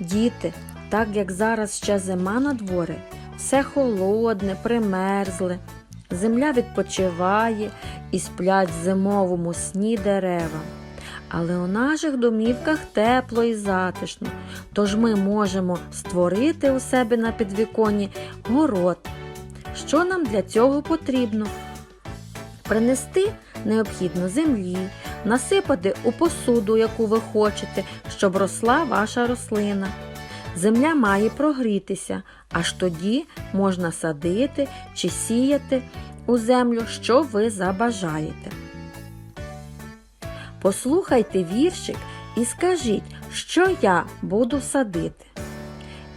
Діти, так як зараз ще зима на дворі, все холодне, примерзле, земля відпочиває і сплять в зимовому сні дерева. Але у наших домівках тепло і затишно, тож ми можемо створити у себе на підвіконні город. Що нам для цього потрібно? Принести необхідно землі, насипати у посуду, яку ви хочете, щоб росла ваша рослина. Земля має прогрітися, аж тоді можна садити чи сіяти у землю, що ви забажаєте. Послухайте віршик і скажіть, що я буду садити.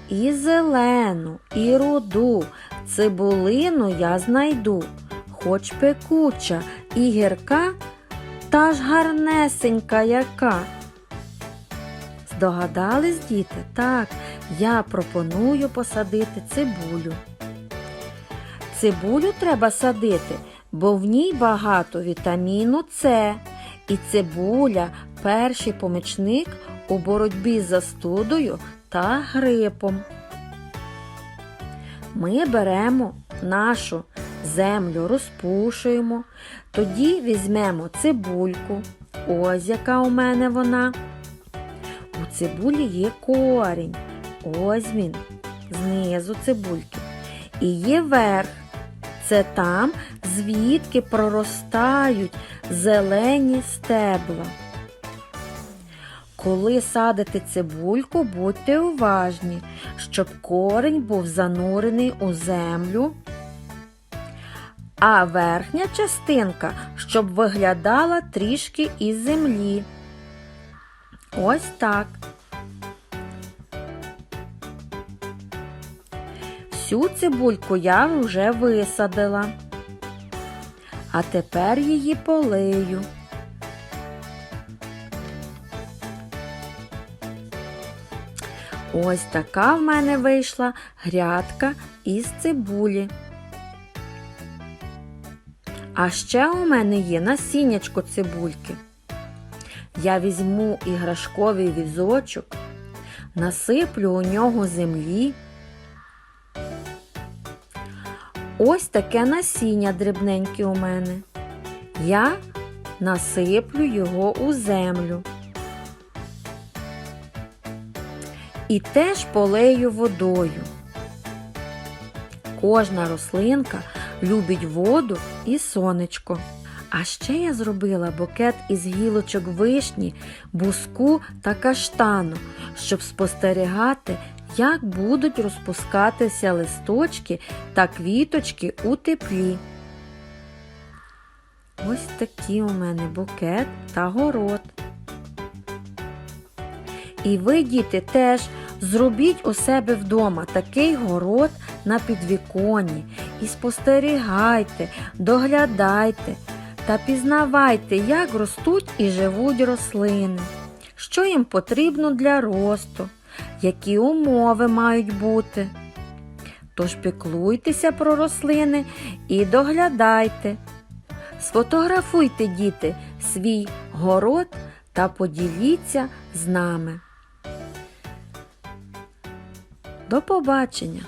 І зелену, і руду, цибулину я знайду, хоч пекуча і гірка, та ж гарнесенька яка. Здогадались, діти? Так, я пропоную посадити цибулю. Цибулю треба садити, бо в ній багато вітаміну С. І цибуля перший помічник у боротьбі з застудою та грипом. Ми беремо нашу землю, розпушуємо, тоді візьмемо цибульку. Ось яка у мене вона. У цибулі є корінь. Ось він, знизу цибульки. І є верх. Це там, звідки проростають зелені стебла. Коли садите цибульку, будьте уважні, щоб корінь був занурений у землю, а верхня частинка, щоб виглядала трішки із землі. Ось так. Всю цибульку я вже висадила. А тепер її полию. Ось така в мене вийшла грядка із цибулі. А ще у мене є насіннячко цибульки. Я візьму іграшковий візочок, насиплю у нього землі. Ось таке насіння дрібненьке у мене. Я насиплю його у землю. І теж полею водою. Кожна рослинка любить воду і сонечко. А ще я зробила букет із гілочок вишні, буску та каштану, щоб спостерігати, як будуть розпускатися листочки та квіточки у теплі. Ось такі у мене букет та город. І ви, діти, теж зробіть у себе вдома такий город на підвіконні і спостерігайте, доглядайте та пізнавайте, як ростуть і живуть рослини, що їм потрібно для росту, які умови мають бути. Тож піклуйтеся про рослини і доглядайте. Сфотографуйте, діти, свій город та поділіться з нами. До побачення!